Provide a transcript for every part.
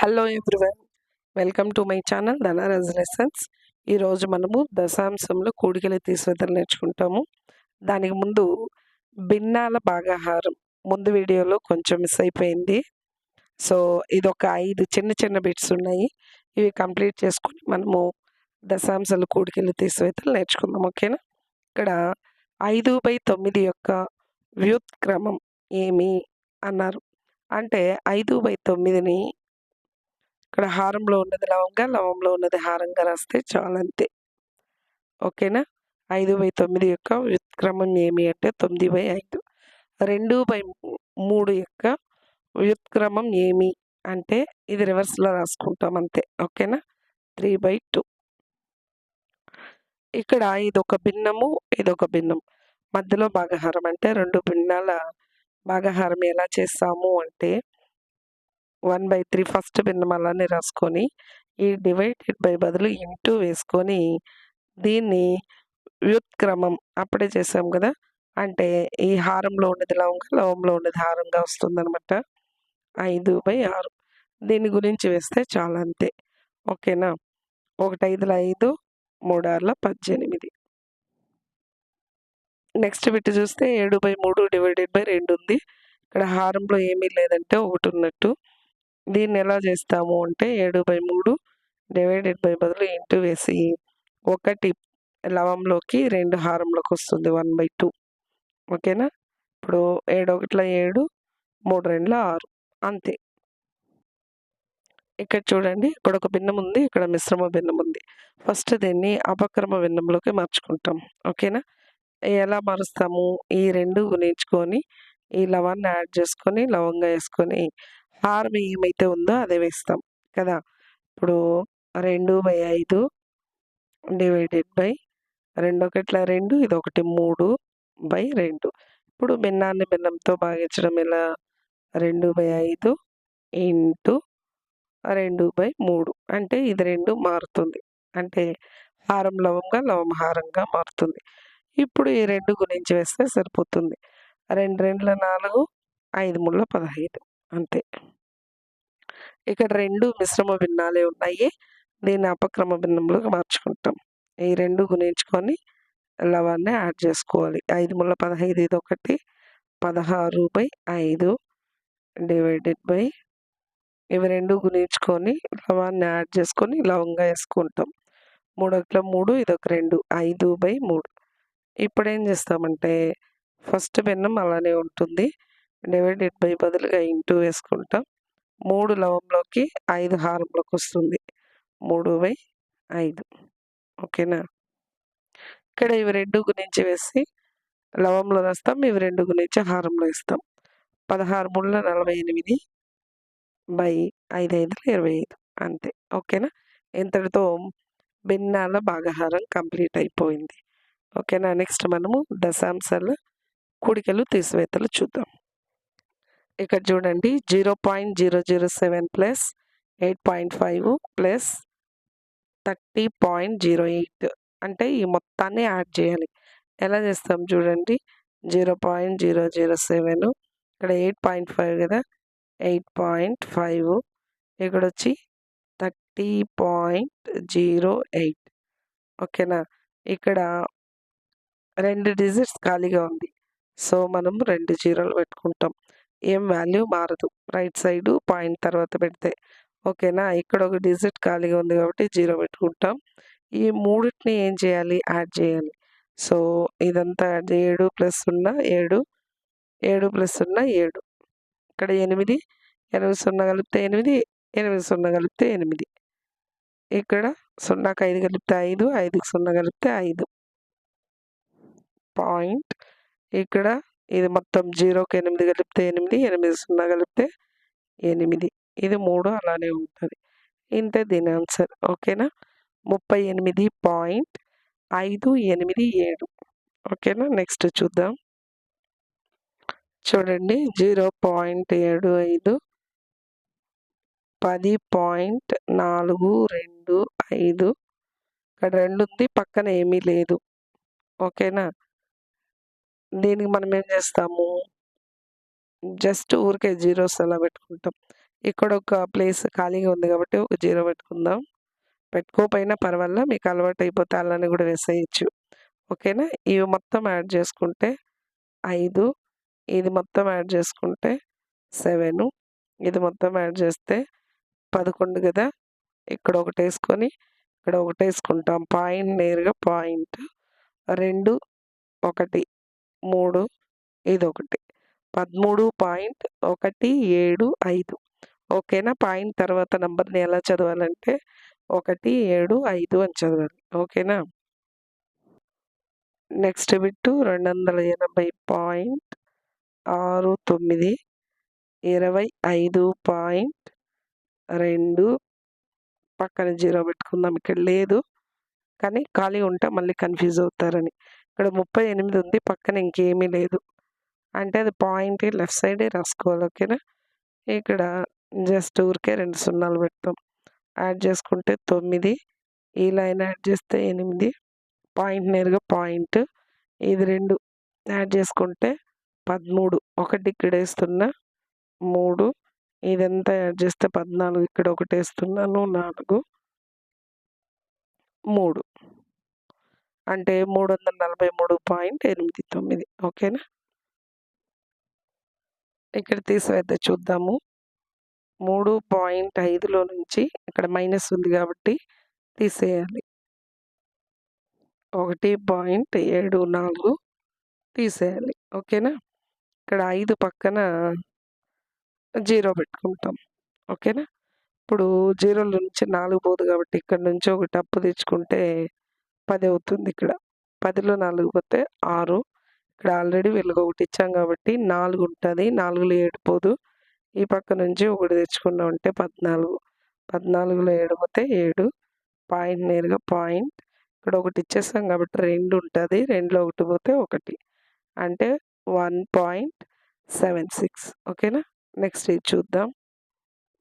Hello everyone welcome to my channel Dhanraj lessons ఈరోజు మనము దశాంశంలో కూడికలు తీసివేతలు నేర్చుకుంటాము. దానికి ముందు భిన్నాల భాగాహారం. ముందు వీడియోలో కొంచెం మిస్ అయిపోయింది. సో ఇది ఒక ఐదు చిన్న చిన్న బిట్స్ ఉన్నాయి. ఇవి కంప్లీట్ చేసుకుని మనము దశాంశాలు కూడికలు తీసివేతలు నేర్చుకుందాం ఓకేనా? ఇక్కడ ఐదు బై తొమ్మిది యొక్క వ్యుత్క్రమం ఏమి? అన్నారు. అంటే ఐదు బై తొమ్మిదిని ఇక్కడ హారంలో ఉన్నది లవంగా లవంలో ఉన్నది హారంగా రాస్తే చాలంతే. ఓకేనా? ఐదు బై తొమ్మిది యొక్క వ్యుత్క్రమం ఏమి అంటే తొమ్మిది బై ఐదు. రెండు బై మూడు యొక్క వ్యుత్క్రమం ఏమి అంటే ఇది రివర్స్లో రాసుకుంటాం అంతే. ఓకేనా? Three by two. ఇక్కడ ఇదొక భిన్నము ఇదొక భిన్నం. మధ్యలో భాగహారం అంటే రెండు భిన్నాల భాగహారం ఎలా చేస్తాము అంటే వన్ బై త్రీ ఫస్ట్ భిన్నం అలానే రాసుకొని ఈ డివైడెడ్ బై బదులు ఇంటూ వేసుకొని దీన్ని వ్యుత్క్రమం అప్పుడే చేసాం కదా? అంటే ఈ హారంలో ఉన్నది లవంగా లవంలో ఉన్నది హారంగా వస్తుందనమాట ఐదు బై ఆరు. దీని గురించి వేస్తే చాలా అంతే. ఓకేనా? ఒకటి ఐదుల ఐదు మూడార్ల పద్దెనిమిది. నెక్స్ట్ బిట్ చూస్తే ఏడు బై మూడు డివైడెడ్ బై రెండు ఉంది. ఇక్కడ హారంలో ఏమీ లేదంటే ఒకటి ఉన్నట్టు. దీన్ని ఎలా చేస్తాము అంటే ఏడు బై మూడు డివైడెడ్ బై బదులు ఇంటూ వేసి ఒకటి లవంలోకి రెండు హారంలోకి వస్తుంది వన్ బై టూ. ఓకేనా? ఇప్పుడు ఏడు ఒకటిలో ఏడు మూడు రెండుల ఆరు. అంతే. ఇక్కడ చూడండి ఇక్కడ ఒక భిన్నం ఉంది ఇక్కడ మిశ్రమ భిన్నం ఉంది. ఫస్ట్ దీన్ని అపక్రమ భిన్నంలోకి మార్చుకుంటాం. ఓకేనా? ఎలా మారుస్తాము? ఈ రెండు గుణించుకొని ఈ లవాన్ని యాడ్ చేసుకొని లవంగా వేసుకొని హారం ఏమైతే ఉందో అదే వేస్తాం కదా? ఇప్పుడు రెండు బై ఐదు డివైడెడ్ బై రెండు ఒకట్ల రెండు ఇది ఒకటి మూడు బై రెండు. ఇప్పుడు భిన్నాన్ని భిన్నంతో భాగించడం ఎలా? రెండు బై ఐదు ఇంటూ రెండు బై మూడు. అంటే ఇది రెండు మారుతుంది. అంటే హారం లవంగా లవం హారంగా మారుతుంది. ఇప్పుడు ఈ రెండు గురించి వేస్తే సరిపోతుంది. రెండు రెండుల నాలుగు ఐదు ముళ్ళ పదహైదు. అంతే. ఇక్కడ రెండు మిశ్రమ భిన్నాలే ఉన్నాయి. దీన్ని అపక్రమ భిన్నంలోకి మార్చుకుంటాం. ఈ రెండు గుణించుకొని లవాన్ని యాడ్ చేసుకోవాలి. ఐదు ముళ్ళ పదహైదు ఇది ఒకటి. పదహారు బై ఐదు డివైడెడ్ బై ఇవి రెండు గుణించుకొని లవాన్ని యాడ్ చేసుకొని లవంగా వేసుకుంటాం. మూడు ఒకటిలో మూడు ఇది ఒక రెండు. ఐదు బై మూడు. ఇప్పుడు ఏం చేస్తామంటే ఫస్ట్ భిన్నం అలానే ఉంటుంది. డివైడెడ్ బై బదులుగా ఇంటూ వేసుకుంటాం. మూడు లవంలోకి ఐదు హారంలోకి వస్తుంది. మూడు బై ఐదు. ఓకేనా? ఇక్కడ ఇవి రెండు గురించి వేసి లవంలో రాస్తాం ఇవి రెండు గురించి హారంలో ఇస్తాం పదహారు మూడుల నలభై ఎనిమిది బై ఐదు ఐదుల ఇరవై ఐదు. అంతే. ఓకేనా? ఇంతటితో భిన్నాల భాగహారం కంప్లీట్ అయిపోయింది. ఓకేనా? నెక్స్ట్ మనము దశాంశాల కూడికలు తీసివేతలు చూద్దాం. ఇక్కడ చూడండి zero point zero zero seven plus eight point five plus thirty point zero eight. అంటే ఈ మొత్తాన్ని యాడ్ చేయాలి. ఎలా చేస్తాం చూడండి zero point zero zero seven ఇక్కడ ఎయిట్ పాయింట్ ఫైవ్ కదా ఎయిట్ పాయింట్ ఫైవ్ ఇక్కడ వచ్చి థర్టీ పాయింట్ జీరో ఎయిట్. ఓకేనా? ఇక్కడ రెండు డిజిట్స్ ఖాళీగా ఉంది. సో మనం రెండు జీరోలు పెట్టుకుంటాం. ఏం వాల్యూ మారదు. రైట్ సైడు పాయింట్ తర్వాత పెడితే. ఓకేనా? ఇక్కడ ఒక డిజిట్ ఖాళీగా ఉంది కాబట్టి జీరో పెట్టుకుంటాం. ఈ మూడింటిని ఏం చేయాలి? యాడ్ చేయాలి. సో ఇదంతా యాడ్ ఏడు ప్లస్ సున్నా ఏడు. ఏడు ప్లస్ సున్నా ఏడు. ఇక్కడ ఎనిమిది. ఎనిమిది సున్నా కలిపితే ఎనిమిది. ఎనిమిది సున్నా కలిపితే ఎనిమిది. ఇక్కడ సున్నాకి ఐదు కలిపితే ఐదు ఐదుకి సున్నా కలిపితే ఐదు. పాయింట్. ఇక్కడ ఇది మొత్తం జీరోకి ఎనిమిది కలిపితే ఎనిమిది ఎనిమిది సున్నా కలిపితే ఎనిమిది. ఇది మూడు అలానే ఉంటుంది. ఇంతే దీని ఆన్సర్. ఓకేనా? ముప్పై ఎనిమిది పాయింట్ ఐదు ఎనిమిది ఏడు. ఓకేనా? నెక్స్ట్ చూద్దాం. చూడండి. జీరో పాయింట్ ఏడు ఐదు పది పాయింట్ నాలుగు రెండు ఐదు. ఇక్కడ రెండు ఉంది పక్కన ఏమీ లేదు. ఓకేనా? దీనికి మనం ఏం చేస్తాము? జస్ట్ ఊరికే జీరోస్ అలా పెట్టుకుంటాం. ఇక్కడ ఒక ప్లేస్ ఖాళీగా ఉంది కాబట్టి ఒక జీరో పెట్టుకుందాం. పెట్టుకోకపోయినా పర్వాలేదు మీకు అలవాటు అయిపోతే అలానే కూడా వేసేయచ్చు. ఓకేనా? ఇవి మొత్తం యాడ్ చేసుకుంటే ఐదు ఇది మొత్తం యాడ్ చేసుకుంటే సెవెను ఇది మొత్తం యాడ్ చేస్తే పదకొండు కదా? ఇక్కడ ఒకటి వేసుకొని ఇక్కడ ఒకటి వేసుకుంటాం. పాయింట్ నేరుగా పాయింట్ రెండు ఒకటి. మూడు ఇది ఒకటి పదమూడు పాయింట్ ఒకటి ఏడు ఐదు. ఓకేనా? పాయింట్ తర్వాత నెంబర్ని ఎలా చదవాలంటే ఒకటి ఏడు ఐదు అని చదవాలి. ఓకేనా? నెక్స్ట్ బిట్టు రెండు వందల ఎనభై పాయింట్ ఆరు తొమ్మిది ఇరవై ఐదు పాయింట్ రెండు. పక్కన జీరో పెట్టుకుందాం ఇక్కడ లేదు. కానీ ఖాళీ ఉంటే మళ్ళీ కన్ఫ్యూజ్ అవుతారని. ఇక్కడ ముప్పై ఎనిమిది ఉంది పక్కన ఇంకేమీ లేదు. అంటే అది పాయింట్ లెఫ్ట్ సైడే రాసుకోవాలి ఓకేనా? ఇక్కడ జస్ట్ ఊరికే రెండు సున్నాలు పెడతాం. యాడ్ చేసుకుంటే తొమ్మిది ఈ లైన్ యాడ్ చేస్తే ఎనిమిది పాయింట్ నేరుగా పాయింట్. ఇది రెండు యాడ్ చేసుకుంటే పదమూడు ఒకటి ఇక్కడ వేస్తున్నా మూడు ఇదంతా యాడ్ చేస్తే పద్నాలుగు ఇక్కడ ఒకటి వేస్తున్నాను నాలుగు మూడు. అంటే మూడు వందల నలభై మూడు పాయింట్ ఎనిమిది తొమ్మిది. ఓకేనా? ఇక్కడ తీసివేద్ద చూద్దాము. మూడు పాయింట్ ఐదులో నుంచి ఇక్కడ మైనస్ ఉంది కాబట్టి తీసేయాలి. ఒకటి పాయింట్ ఏడు నాలుగు తీసేయాలి. ఓకేనా? ఇక్కడ ఐదు పక్కన జీరో పెట్టుకుంటాం. ఓకేనా? ఇప్పుడు జీరోల నుంచి నాలుగు పోదు కాబట్టి ఇక్కడ నుంచి ఒకటి అప్పు తెచ్చుకుంటే పది అవుతుంది ఇక్కడ. పదిలో నాలుగు పోతే ఆరు. ఇక్కడ ఆల్రెడీ వీళ్ళకి ఒకటి ఇచ్చాం కాబట్టి నాలుగు ఉంటుంది. నాలుగులో ఏడు పోదు. ఈ పక్క నుంచి ఒకటి తెచ్చుకున్నాం ఉంటే పద్నాలుగు. పద్నాలుగులో ఏడు పోతే ఏడు. పాయింట్ నేరుగా పాయింట్. ఇక్కడ ఒకటి ఇచ్చేస్తాం కాబట్టి రెండు ఉంటుంది. రెండులో ఒకటి పోతే ఒకటి. అంటే వన్ పాయింట్ సెవెన్ సిక్స్. ఓకేనా? నెక్స్ట్ ఇది చూద్దాం.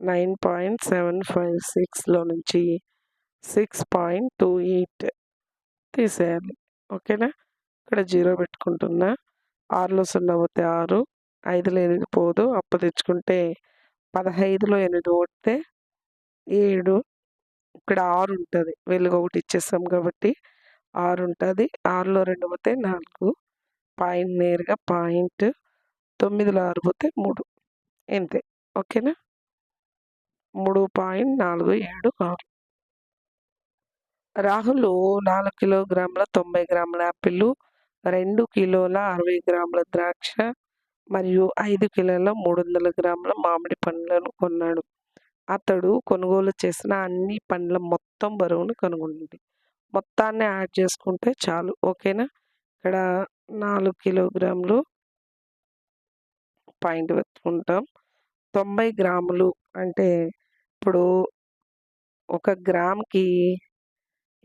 నైన్ పాయింట్ సెవెన్ ఫైవ్ సిక్స్లో నుంచి సిక్స్ పాయింట్ టూ ఎయిట్. తీసేయాలి. ఓకేనా? ఇక్కడ జీరో పెట్టుకుంటున్నా. ఆరులో సున్నా పోతే ఆరు ఐదులో ఎనిమిది పోదు. అప్పు తెచ్చుకుంటే పదహైదులో ఎనిమిది పోతే ఏడు. ఇక్కడ ఆరు ఉంటుంది. వెలుగు ఒకటి ఇచ్చేస్తాం కాబట్టి ఆరు ఉంటుంది. ఆరులో రెండు పోతే నాలుగు. పాయింట్ నేరుగా పాయింట్ తొమ్మిదిలో ఆరు పోతే మూడు. ఇంతే. ఓకేనా? మూడు పాయింట్ నాలుగు ఏడు ఆరు. రాహుల్ నాలుగు కిలోగ్రాముల తొంభై గ్రాముల యాపిల్ రెండు కిలోల అరవై గ్రాముల ద్రాక్ష మరియు ఐదు కిలోల మూడు వందల గ్రాముల మామిడి పండ్లను కొన్నాడు. అతడు కొనుగోలు చేసిన అన్ని పండ్ల మొత్తం బరువును కనుగొనండి మొత్తాన్ని యాడ్ చేసుకుంటే చాలు ఓకేనా? ఇక్కడ నాలుగు కిలోగ్రాములు పాయింట్ పెట్టుకుంటాం. తొంభై గ్రాములు అంటే ఇప్పుడు ఒక గ్రామ్కి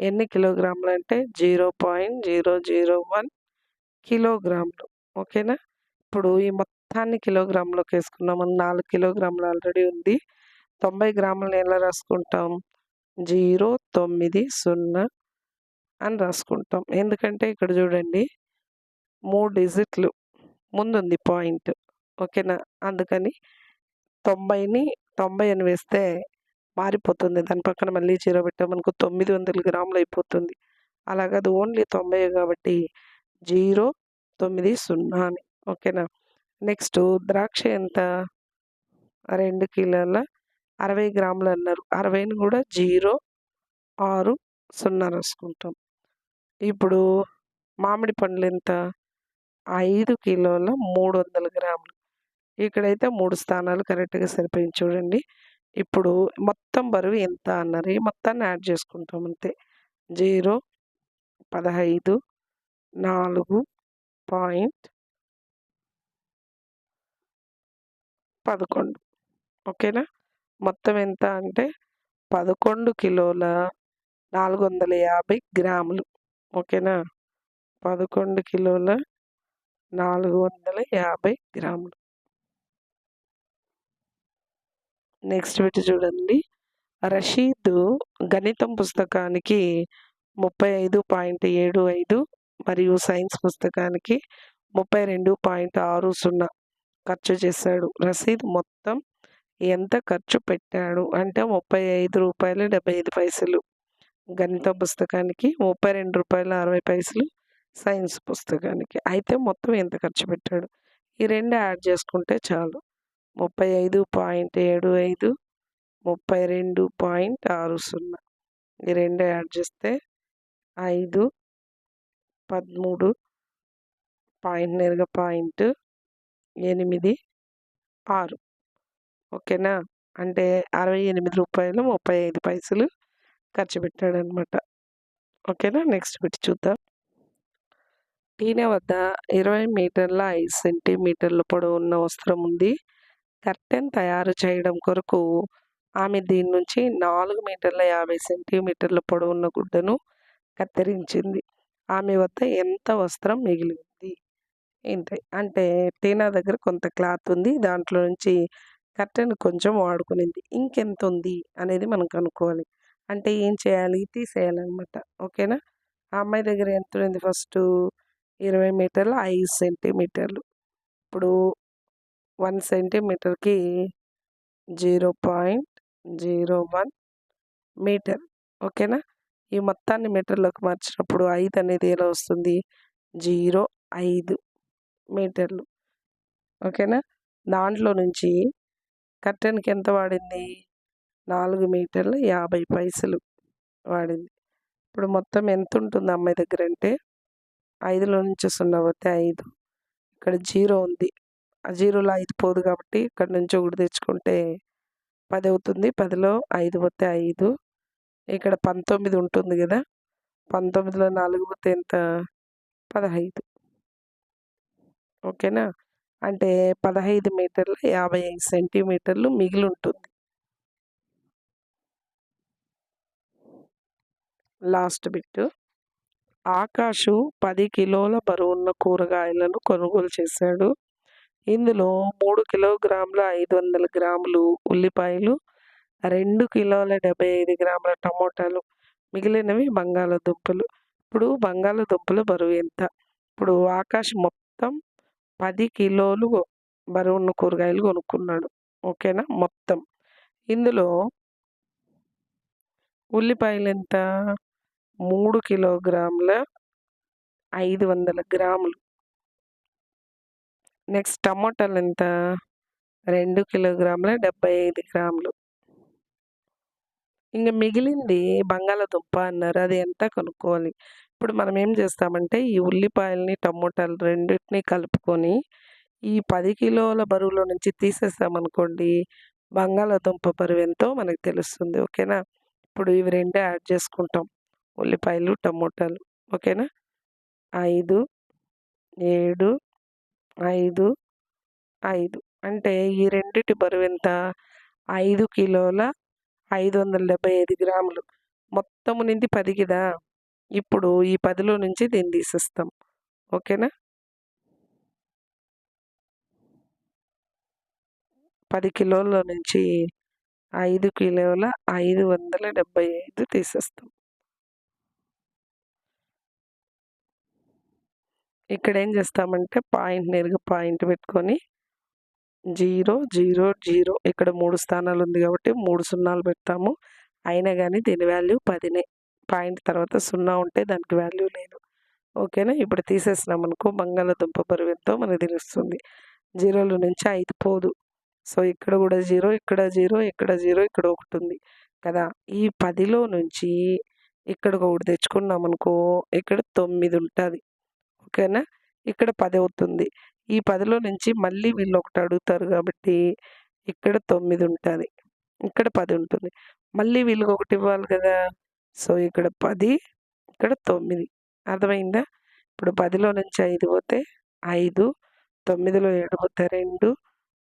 ఎన్ని కిలోగ్రాములు అంటే zero point zero zero one కిలోగ్రాములు. ఓకేనా? ఇప్పుడు ఈ మొత్తాన్ని కిలోగ్రాములోకి వేసుకున్నాము నాలుగు కిలోగ్రాములు ఆల్రెడీ ఉంది. తొంభై గ్రాములను ఎలా రాసుకుంటాం? జీరో తొమ్మిది సున్నా అని రాసుకుంటాం. ఎందుకంటే ఇక్కడ చూడండి మూడు డిజిట్లు ముందుంది పాయింట్. ఓకేనా? అందుకని తొంభైని తొంభై అని వేస్తే మారిపోతుంది. దాని పక్కన మళ్ళీ జీరో పెట్టామనుకో తొమ్మిది వందల గ్రాములు అయిపోతుంది. అలాగే అది ఓన్లీ తొంభై కాబట్టి జీరో తొమ్మిది సున్నా అని. ఓకేనా? నెక్స్ట్ ద్రాక్ష ఎంత? రెండు కిలోల అరవై గ్రాములు అన్నారు. అరవైని కూడా జీరో ఆరు సున్నా రాసుకుంటాం. ఇప్పుడు మామిడి పండ్లు ఎంత? ఐదు కిలోల మూడు వందల గ్రాములు. ఇక్కడైతే మూడు స్థానాలు కరెక్ట్గా సరిపోయింది. చూడండి. ఇప్పుడు మొత్తం బరువు ఎంత అన్నారు మొత్తాన్ని యాడ్ చేసుకుంటాం అంతే. జీరో పదహైదు నాలుగు పాయింట్ పదకొండు. ఓకేనా? మొత్తం ఎంత అంటే పదకొండు కిలోల నాలుగు వందల యాభై గ్రాములు. ఓకేనా? పదకొండు కిలోల నాలుగు వందల యాభై గ్రాములు. నెక్స్ట్ పెట్టి చూడండి. రషీదు గణితం పుస్తకానికి ముప్పై ఐదు పాయింట్ ఏడు ఐదు మరియు సైన్స్ పుస్తకానికి ముప్పై రెండు పాయింట్ ఆరు సున్నా ఖర్చు చేశాడు. రసీద్ మొత్తం ఎంత ఖర్చు పెట్టాడు అంటే ముప్పై ఐదు రూపాయలు డెబ్బై ఐదు పైసలు. గణిత పుస్తకానికి ముప్పై రెండు రూపాయల అరవై పైసలు సైన్స్ పుస్తకానికి. అయితే మొత్తం ఎంత ఖర్చు పెట్టాడు? ఈ రెండు యాడ్ చేసుకుంటే చాలు. ముప్పై ఐదు పాయింట్ ఏడు ఐదు ముప్పై రెండు పాయింట్ ఆరు సున్నా. ఈ రెండు యాడ్ చేస్తే ఐదు పదమూడు పాయింట్ నేరుగా పాయింట్ ఎనిమిది ఆరు. ఓకేనా? అంటే అరవై ఎనిమిది రూపాయలు ముప్పై ఐదు పైసలు ఖర్చు పెట్టాడనమాట ఓకేనా? నెక్స్ట్ పెట్టి చూద్దాం. టీనా వద్ద ఇరవై మీటర్ల ఐదు సెంటీమీటర్ల పొడవు ఉన్న వస్త్రం ఉంది. కర్టెన్ తయారు చేయడం కొరకు ఆమె దీని నుంచి నాలుగు మీటర్ల యాభై సెంటీమీటర్ల పొడవున్న గుడ్డను కత్తిరించింది. ఆమె వద్ద ఎంత వస్త్రం మిగిలింది? ఏంటి? అంటే టీనా దగ్గర కొంత క్లాత్ ఉంది. దాంట్లో నుంచి కర్టెన్ కొంచెం వాడుకునింది. ఇంకెంత ఉంది అనేది మనం కనుక్కోవాలి. అంటే ఏం చేయాలి? తీసేయాలన్నమాట. ఓకేనా? ఆ అమ్మాయి దగ్గర ఎంత ఉంది? ఫస్ట్ ఇరవై మీటర్లు? ఐదు సెంటీమీటర్లు. ఇప్పుడు one సెంటీమీటర్కి zero point zero one metre. ఓకేనా? ఈ మొత్తాన్ని మీటర్లోకి మార్చినప్పుడు ఐదు అనేది ఎలా వస్తుంది? జీరో ఐదు మీటర్లు. ఓకేనా? దాంట్లో నుంచి కర్టెన్కి ఎంత వాడింది? నాలుగు మీటర్లు యాభై పైసలు వాడింది. ఇప్పుడు మొత్తం ఎంత ఉంటుంది అమ్మాయి దగ్గర అంటే ఐదులో నుంచి సున్నా పోతే ఐదు. ఇక్కడ జీరో ఉంది. జీరోలో ఐదు పోదు కాబట్టి ఇక్కడ నుంచి ఒకటి తెచ్చుకుంటే పది అవుతుంది పదిలో ఐదు పోతే ఐదు. ఇక్కడ పంతొమ్మిది ఉంటుంది కదా. పంతొమ్మిదిలో నాలుగు పోతే ఎంత? పదహైదు. ఓకేనా? అంటే పదహైదు మీటర్ల యాభై ఐదు సెంటీమీటర్లు మిగిలి ఉంటుంది. Last bit. ఆకాషు పది కిలోల బరువున్న కూరగాయలను కొనుగోలు చేశాడు. ఇందులో మూడు కిలోగ్రాముల ఐదు వందల గ్రాములు ఉల్లిపాయలు రెండు కిలోల డెబ్బై ఐదు గ్రాముల టమోటాలు మిగిలినవి బంగాళదుంపలు. ఇప్పుడు బంగాళదుంపల బరువు ఎంత? ఇప్పుడు ఆకాష్ మొత్తం పది కిలోలు బరువున్న కూరగాయలు కొనుక్కున్నాడు. ఓకేనా? మొత్తం. ఇందులో ఉల్లిపాయలు ఎంత? మూడు కిలోగ్రాముల ఐదు వందల గ్రాములు. నెక్స్ట్ టమోటాలు ఎంత? రెండు కిలోగ్రాముల డెబ్బై ఐదు గ్రాములు. ఇంకా మిగిలింది బంగాళదుంప అన్నారు. అది ఎంత కొనుక్కోవాలి? ఇప్పుడు మనం ఏం చేస్తామంటే ఈ ఉల్లిపాయలని టమోటాలు రెండింటిని కలుపుకొని ఈ పది కిలోల బరువులో నుంచి తీసేస్తామనుకోండి బంగాళదుంప బరువు ఎంతో మనకు తెలుస్తుంది. ఓకేనా? ఇప్పుడు ఇవి రెండే యాడ్ చేసుకుంటాం. ఉల్లిపాయలు టమోటాలు. ఓకేనా? ఐదు ఏడు ఐదు ఐదు. అంటే ఈ రెండిటి బరువు ఎంత ఐదు కిలోల ఐదు వందల డెబ్బై ఐదు గ్రాములు. మొత్తము నింది పది కదా ఇప్పుడు ఈ పదిలో నుంచి దీన్ని తీసేస్తాం. ఓకేనా? పది కిలోల నుంచి ఐదు కిలోల ఐదు వందల డెబ్బై ఐదు తీసేస్తాం. ఇక్కడ ఏం చేస్తామంటే పాయింట్ నేరుగా పాయింట్ పెట్టుకొని జీరో జీరో జీరో. ఇక్కడ మూడు స్థానాలు ఉంది కాబట్టి మూడు సున్నాలు పెడతాము. అయినా కానీ దీని వాల్యూ పదినే. పాయింట్ తర్వాత సున్నా ఉంటే దానికి వాల్యూ లేదు. ఓకేనా? ఇప్పుడు తీసేసినాం అనుకో బంగాళదుంప బరువు ఎంతో మనకు తెలుస్తుంది. జీరోల నుంచి ఐదు పోదు. సో ఇక్కడ కూడా జీరో ఇక్కడ జీరో ఇక్కడ జీరో ఇక్కడ ఒకటి ఉంది కదా. ఈ పదిలో నుంచి ఇక్కడ ఒకటి తెచ్చుకున్నాం అనుకో ఇక్కడ తొమ్మిది ఉంటుంది. ఓకేనా ఇక్కడ పది అవుతుంది. ఈ పదిలో నుంచి మళ్ళీ వీళ్ళు ఒకటి అడుగుతారు కాబట్టి ఇక్కడ తొమ్మిది ఉంటుంది. ఇక్కడ పది ఉంటుంది. మళ్ళీ వీళ్ళకి ఒకటి ఇవ్వాలి కదా! సో ఇక్కడ పది ఇక్కడ తొమ్మిది. అర్థమైందా? ఇప్పుడు పదిలో నుంచి ఐదు పోతే ఐదు తొమ్మిదిలో ఏడు పోతే రెండు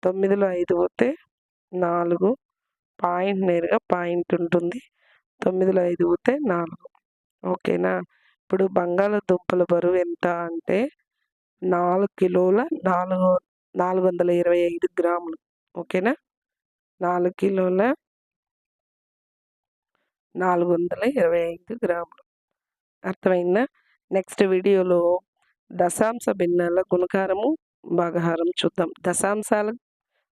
తొమ్మిదిలో ఐదు పోతే నాలుగు. పాయింట్ నేరుగా పాయింట్ ఉంటుంది. తొమ్మిదిలో ఐదు పోతే నాలుగు. ఓకేనా? ఇప్పుడు బంగాళదుంపల బరువు ఎంత అంటే నాలుగు కిలోల నాలుగు నాలుగు వందల ఇరవై ఐదు గ్రాములు. ఓకేనా? నాలుగు కిలోల నాలుగు వందల ఇరవై ఐదు గ్రాములు. అర్థమైందా? నెక్స్ట్ వీడియోలో దశాంశ భిన్నాల గుణకారము భాగహారం చూద్దాం. దశాంశాల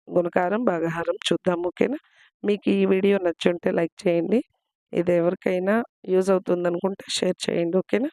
గుణకారం భాగహారం చూద్దాం. ఓకేనా? మీకు ఈ వీడియో నచ్చుంటే లైక్ చేయండి. ఇది ఎవరికైనా యూజ్ అవుతుంది అనుకుంటే షేర్ చేయండి ఓకేనా?